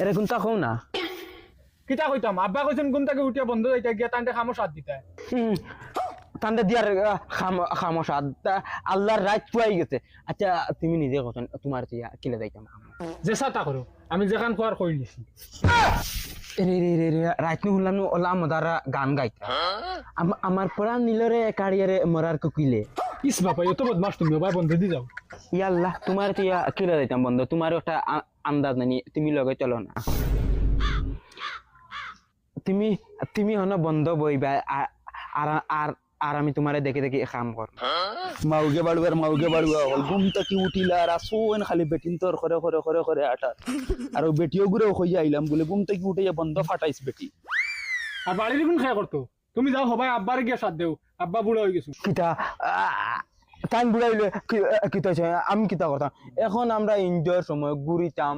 এরে কোনটা কও না। কিতা কইতাম? আব্বা কইছেন কোন তাকে উঠিয়া বন্ধ যাইতা গিয়া তান্তে খামো সাথ দিতা হুম, তান্ডে দিয়ার খাম- খামোশা তা আল্লাহর রাত পুয়াই গেছে। আচ্ছা তুমি নিজে কথা তোমার তিয়া কিলে যাইতাম যে সাতা করো আমি যেখান খোয়ার কই দিছি রে রে রে রে রাত নু শুনলাম ওলা মদারা গান গাইতা। আম- আমার পড়া নিলরে কাড়িয়ারে মরার কুকিলে ইস বাবা এত বদমাস তুমি ভাই বন্ধ দি যাও। ইয়াল্লাহ তোমার তিয়া কিলে যাইতাম বন্ধ তোমার একটা আ- আন্দাজ তুমি লগে চলো না। তুমি তুমি হন বন্ধ বইবা আর আর- আর আমি তোমারে দেখে দেখে কাম কর মাউগে বাড়ুয়ার মাউগে বাড়ুয়া হল ঘুম থেকে উঠিলা আর আসোন খালি বেটিন তোর করে করে করে করে আটার আর বেটিও ঘুরেও হইয়া আইলাম বলে ঘুম থেকে উঠে বন্ধ ফাটাইছ বেটি। আর বাড়ির কোন খেয়া করতো তুমি যাও সবাই আব্বার গিয়া সাথ দেও আব্বা বুড়া হয়ে গেছো। কিতা টাইম বুড়াইলে কিতা আমি কিতা করতাম এখন আমরা এনজয়ের সময় ঘুরিতাম